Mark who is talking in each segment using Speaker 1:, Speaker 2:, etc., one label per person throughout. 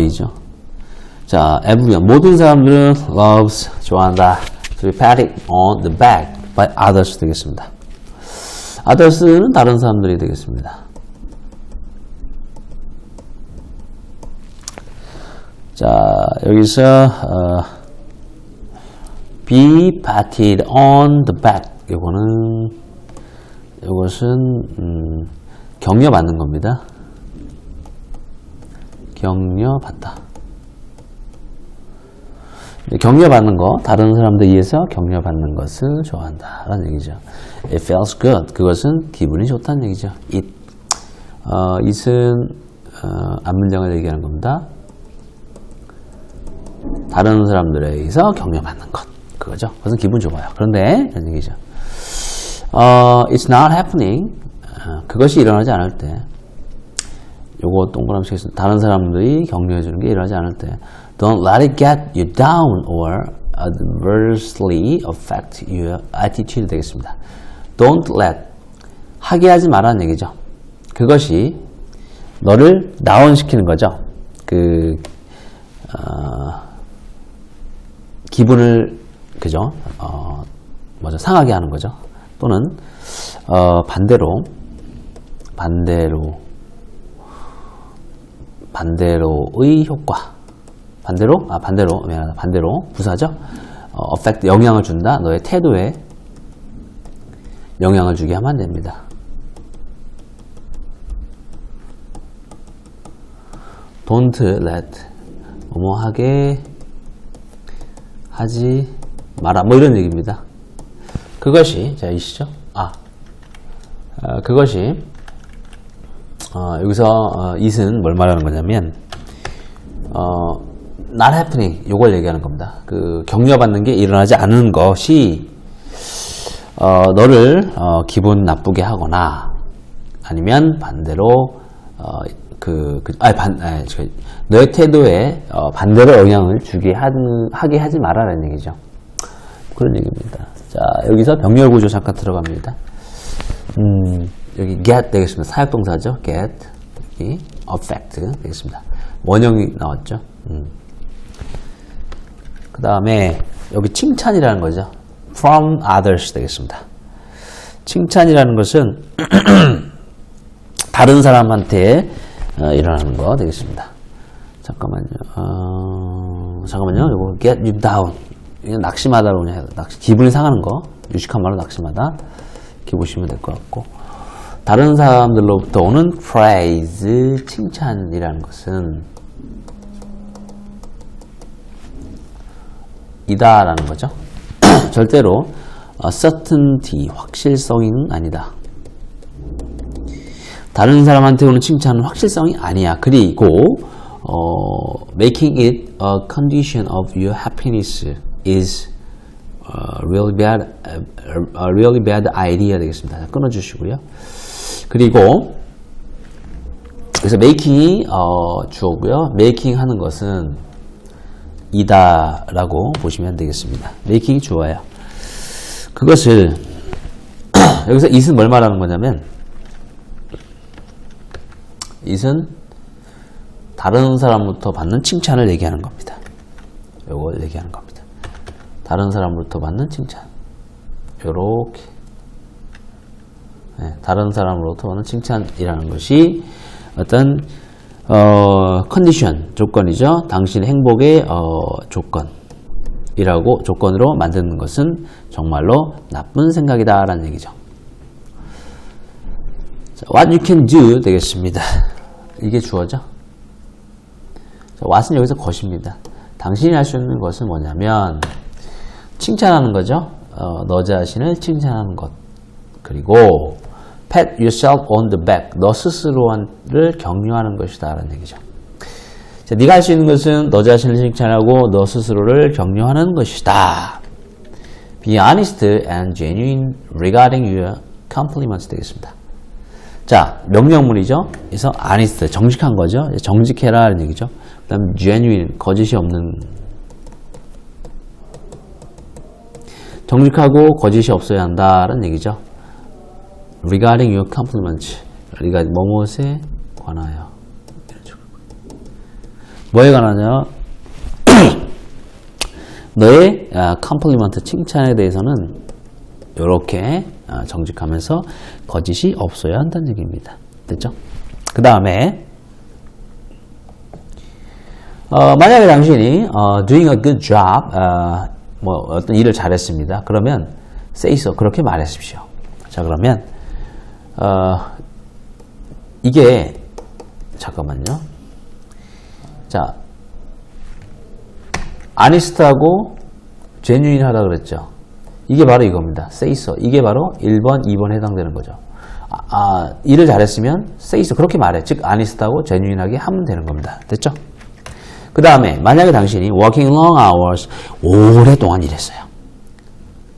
Speaker 1: 이죠. 자, everyone 모든 사람들은 loves 좋아한다. to be patted on the back by others 되겠습니다. others는 다른 사람들이 되겠습니다. 자, 여기서 어, be patted on the back 요거는 이것은 음, 격려받는 겁니다. 격려받다. 네, 격려받는 거, 다른 사람들에 의해서 격려받는 것을 좋아한다. 라는 얘기죠. It feels good. 그것은 기분이 좋다는 얘기죠. It. 어, it은, 어, 앞문장을 얘기하는 겁니다. 다른 사람들에 의해서 격려받는 것. 그거죠. 그것은 기분 좋아요. 그런데, 이런 얘기죠. 어, it's not happening. 어, 그것이 일어나지 않을 때. 요거 동그라미 치겠습니다. 다른 사람들이 격려해 주는 게 일어나지 않을 때 Don't let it get you down or adversely affect your attitude 되겠습니다. Don't let 하게 하지 말라는 얘기죠. 그것이 너를 다운시키는 거죠. 그 어, 기분을 그죠? 어, 뭐죠? 상하게 하는 거죠. 또는 어, 반대로 반대로 반대로의 효과. 반대로, 아, 반대로, 미안하다. 반대로, 부사죠? 어, affect, 영향을 준다. 너의 태도에 영향을 주게 하면 안 됩니다. don't let, 뭐뭐 하게 하지 마라. 뭐 이런 얘기입니다. 그것이, 자, 이시죠? 아, 어, 그것이, 어, 여기서 어, it은 뭘 말하는 거냐면 어, not happening 요걸 얘기하는 겁니다. 그 격려받는 게 일어나지 않은 것이 어, 너를 어, 기분 나쁘게 하거나 아니면 반대로 어, 그, 그 아니 반, 아니, 저, 너의 태도에 어, 반대로 영향을 주게 하는, 하게 하지 말아라는 얘기죠. 그런 얘기입니다. 자 여기서 병렬 구조 잠깐 들어갑니다. 음, 여기 get 되겠습니다. 사역동사죠. get. 여기 affect 되겠습니다. 원형이 나왔죠. 음. 그 다음에 여기 칭찬이라는 거죠. from others 되겠습니다. 칭찬이라는 것은 다른 사람한테 어, 일어나는 거 되겠습니다. 잠깐만요. 어, 잠깐만요. 이거 get you down. 이게 낙심하다로 그냥. 낙심, 기분이 상하는 거. 유식한 말로 낙심하다. 이렇게 보시면 될 것 같고. 다른 사람들로부터 오는 praise, 칭찬이라는 것은 이다라는 거죠. 절대로 어, certainty, 확실성은 아니다. 다른 사람한테 오는 칭찬은 확실성이 아니야. 그리고 어, making it a condition of your happiness is uh, really bad, uh, a really bad idea 되겠습니다. 끊어주시고요. 그리고 그래서 making이 어, 주어고요. making 하는 것은 이다라고 보시면 되겠습니다. making이 주어예요. 그것을 여기서 it은 뭘 말하는 거냐면 it은 다른 사람부터 받는 칭찬을 얘기하는 겁니다. 요걸 얘기하는 겁니다. 다른 사람부터 받는 칭찬. 요렇게 네, 다른 사람으로부터 오는 칭찬이라는 것이 어떤 어, 컨디션, 조건이죠. 당신의 행복의 어, 조건이라고 조건으로 만드는 것은 정말로 나쁜 생각이다라는 얘기죠. 자, what you can do 되겠습니다. 이게 주어죠. 자, what은 여기서 것입니다. 당신이 할 수 있는 것은 뭐냐면 칭찬하는 거죠. 어, 너 자신을 칭찬하는 것. 그리고 pat yourself on the back. 너 스스로를 격려하는 것이다. 라는 얘기죠. 자, 네가 할 수 있는 것은 너 자신을 칭찬하고 너 스스로를 격려하는 것이다. Be honest and genuine regarding your compliments 되겠습니다. 자, 명령문이죠. 그래서 honest, 정직한 거죠. 정직해라 라는 얘기죠. 그 다음 genuine, 거짓이 없는 정직하고 거짓이 없어야 한다는 얘기죠. Regarding your compliments. 우리가 뭐뭇에 관하여. 뭐에 관하냐? 너의 컴플리먼트 칭찬에 대해서는 이렇게 정직하면서 거짓이 없어야 한다는 얘기입니다. 됐죠? 그 다음에 어, 만약에 당신이 어, doing a good job, 어, 뭐 어떤 일을 잘했습니다. 그러면 say so 그렇게 말하십시오. 자 그러면 어, 이게 잠깐만요. 자 아니스트하고 제뉴인 하다 그랬죠. 이게 바로 이겁니다. so. 이게 바로 1번, 2번 해당되는 거죠. 아, 아, 일을 잘했으면 so. 그렇게 말해. 즉, 아니스트하고 제뉴인하게 하면 되는 겁니다. 됐죠? 그 다음에 만약에 당신이 working long hours 오랫동안 일했어요.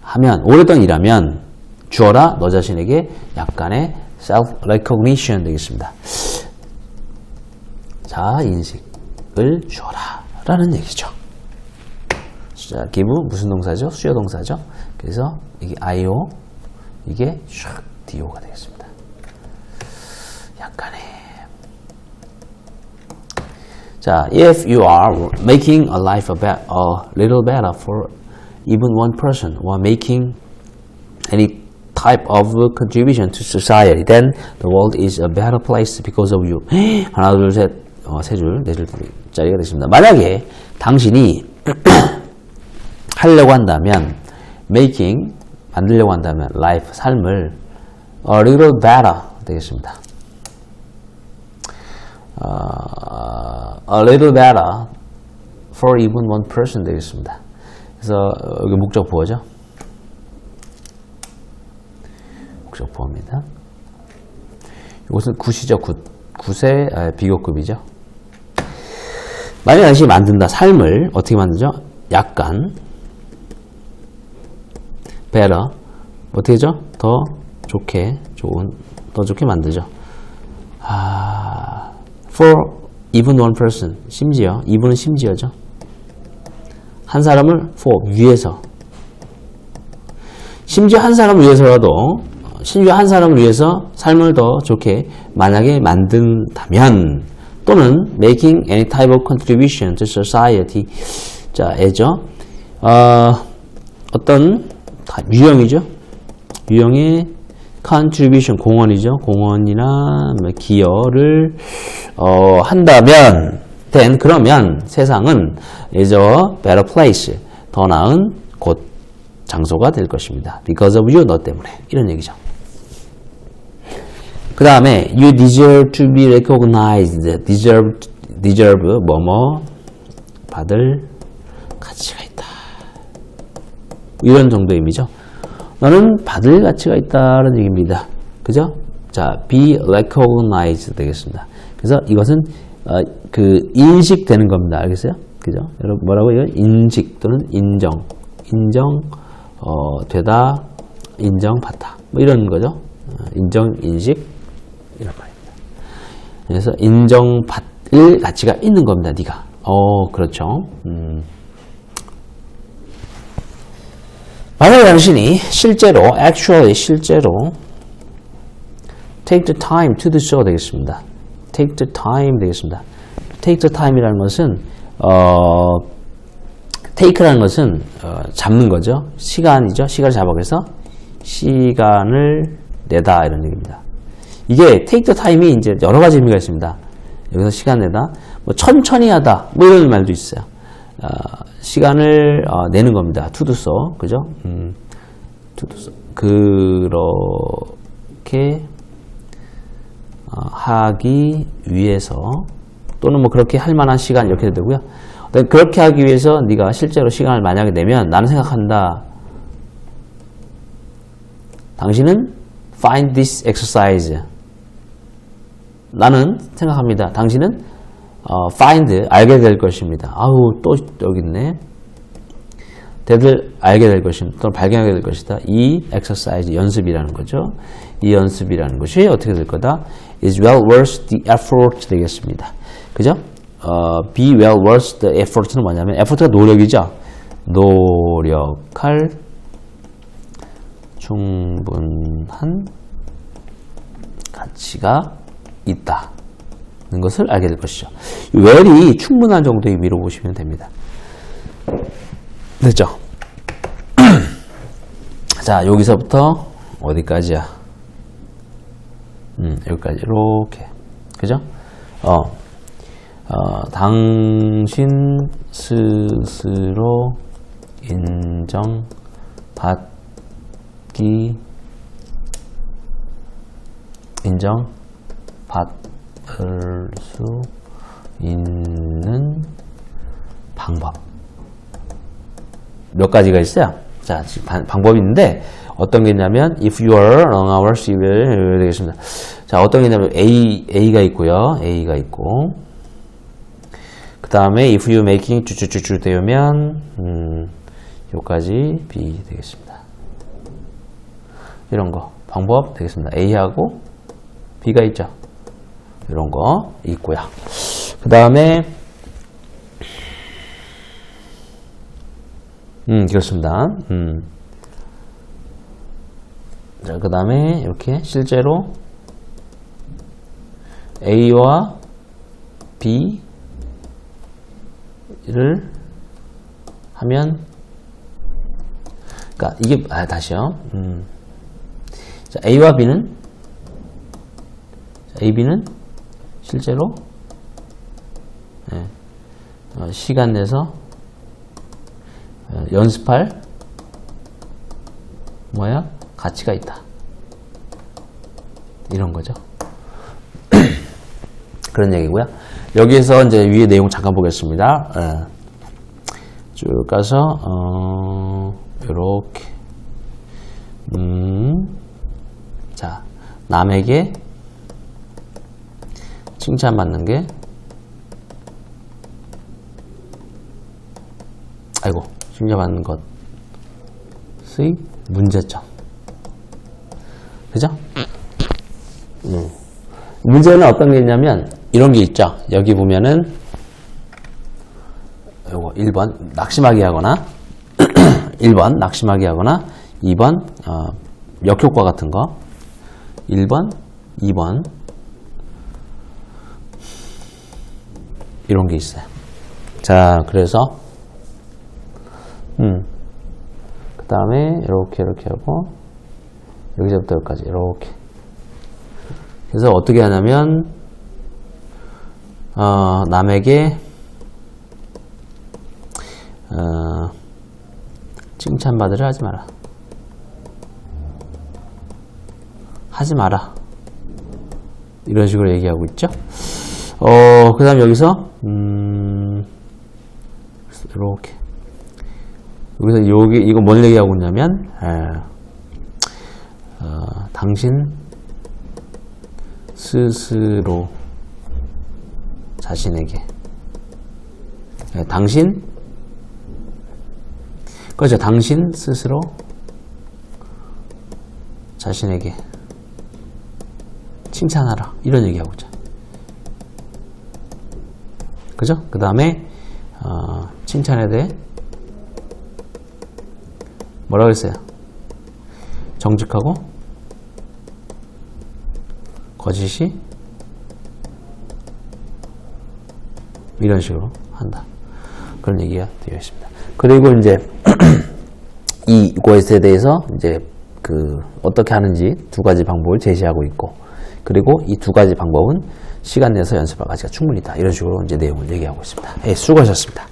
Speaker 1: 하면 오랫동안 일하면 주어라 너 자신에게 약간의 self recognition 되겠습니다. 자 인식을 주어라 라는 얘기죠. 자 give 무슨 동사죠? 수요 동사죠. 그래서 이게 io 이게 샥 do가 되겠습니다. 약간의 자, if you are making a life a, bit, a little better for even one person or making any type of contribution to society, then the world is a better place because of you. 하나, 둘, 셋, 어, 세 줄, 네 줄짜리가 되십니다. 만약에 당신이 하려고 한다면, making, 만들려고 한다면, life, 삶을 a little better 되겠습니다. 어, a little better for even one person 되겠습니다. 그래서 여기 목적 보어죠. 목적 보어입니다. 이것은 굿이죠. 굿. 굿의 아, 비교급이죠. 만약 당신이 만든다. 삶을 어떻게 만들죠? 약간 better 어떻게 죠? 더 좋게 좋은 더 좋게 만들죠. 아, for even one person 심지어 이분은 심지어죠. 한 사람을 for 위해서 심지어 한 사람을 위해서라도 심지어 한 사람을 위해서 삶을 더 좋게 만약에 만든다면 또는 making any type of contribution to society 자, 애죠. 어, 어떤 유형이죠. 유형의 contribution 공헌이죠. 공헌이나 뭐 기여를 어, 한다면 then 그러면 세상은 is a better place 더 나은 곳 장소가 될 것입니다. because of you 너 때문에 이런 얘기죠. 그 다음에 you deserve to be recognized deserve deserve 뭐뭐 받을 가치가 있다. 이런 정도 의미죠. 너는 받을 가치가 있다는 얘기입니다. 그죠? 자, be recognized 되겠습니다. 그래서 이것은 어, 그 인식되는 겁니다. 알겠어요? 그죠? 여러분 뭐라고요? 인식 또는 인정, 인정 어, 되다, 인정받다. 뭐 이런 거죠. 어, 인정, 인식 이런 말입니다. 그래서 인정받을 가치가 있는 겁니다. 네가. 어, 그렇죠. 음. 만약에 당신이 실제로, actually 실제로 take the time to do so 되겠습니다. take the time 되겠습니다. take the time이라는 것은 어, take라는 것은 어, 잡는 거죠. 시간이죠. 시간을 잡아 그래서 시간을 내다 이런 얘기입니다. 이게 the time이 이제 여러 가지 의미가 있습니다. 여기서 시간 내다, 뭐 천천히 하다, 뭐 이런 말도 있어요. 어, 시간을 어, 내는 겁니다. so, 그죠? 음, do so. 그렇게 어, 하기 위해서 또는 뭐 그렇게 할 만한 시간 이렇게 되고요. 그렇게 하기 위해서 네가 실제로 시간을 만약에 내면 나는 생각한다. 당신은 find this exercise. 나는 생각합니다. 당신은 어, find 알게 될 것입니다. 아우 또 여기 있네. 대들 알게 될 것입니다. 또는 발견하게 될 것이다. 이 exercise 연습이라는 거죠. 이 연습이라는 것이 어떻게 될 거다? is well worth the effort 되겠습니다. 그죠? 어, be well worth the effort는 뭐냐면 effort가 노력이죠. 노력할 충분한 가치가 있다. 있다는 것을 알게 될 것이죠. 이 where이 충분한 정도의 의미로 보시면 됩니다. 됐죠? 자, 여기서부터 어디까지야? 음, 여기까지 이렇게 그죠? 어, 어, 당신 스스로 인정받기 인정 받을 수 있는 방법 몇 가지가 있어요. 자, 방법이 있는데 어떤 게 있냐면 if you are long hours you will 되겠습니다. 자, 어떤 게 있냐면 A A가 있고요. A가 있고 그 다음에 if you making 쭈쭈쭈쭈 되면 음, 요까지 B 되겠습니다. 이런 거 방법 되겠습니다. A하고 B가 있죠. 이런 거 있고요. 그 다음에 음, 그렇습니다. 음. 자, 그 다음에 이렇게 실제로 A와 B를 하면, 그니까 이게, 아, 다시요. 음. 자, A와 B는, 자, A, B는 실제로, 예, 어, 시간 내서 어, 연습할 뭐야? 가치가 있다. 이런 거죠. 그런 얘기고요. 여기에서 이제 위에 내용 잠깐 보겠습니다. 예. 쭉 가서 어, 이렇게. 음, 자 남에게 칭찬받는 게? 아이고 칭찬받는 것의 문제점. 그죠? 음. 문제는 어떤 게 있냐면 이런 게 있죠. 여기 보면은 요거 1번 낙심하게 하거나 1번 낙심하게 하거나 2번 어, 역효과 같은 거. 1번 2번 이런 게 있어요. 자 그래서 음. 그 다음에 이렇게 이렇게 하고 여기서부터 여기까지 이렇게. 그래서 어떻게 하냐면 어, 남에게 어, 칭찬받으려 하지 마라. 하지 마라. 이런 식으로 얘기하고 있죠 어, 그 다음 여기서 음, 이렇게. 여기서 여기 이거 뭔 얘기하고 있냐면 에, 어, 당신 스스로 자신에게. 에, 당신? 그렇죠. 당신 스스로 자신에게 칭찬하라. 이런 얘기하고 있죠 그죠 그 다음에 어, 칭찬에 대해 뭐라고 했어요? 정직하고 거짓이 이런 식으로 한다. 그런 얘기가 되어 있습니다. 그리고 이제 이것에 대해서 이제 그 어떻게 하는지 두 가지 방법을 제시하고 있고 그리고 이 두 가지 방법은 시간 내서 연습할 가치가 충분히 있다. 이런 식으로 이제 내용을 얘기하고 있습니다. 예, 수고하셨습니다.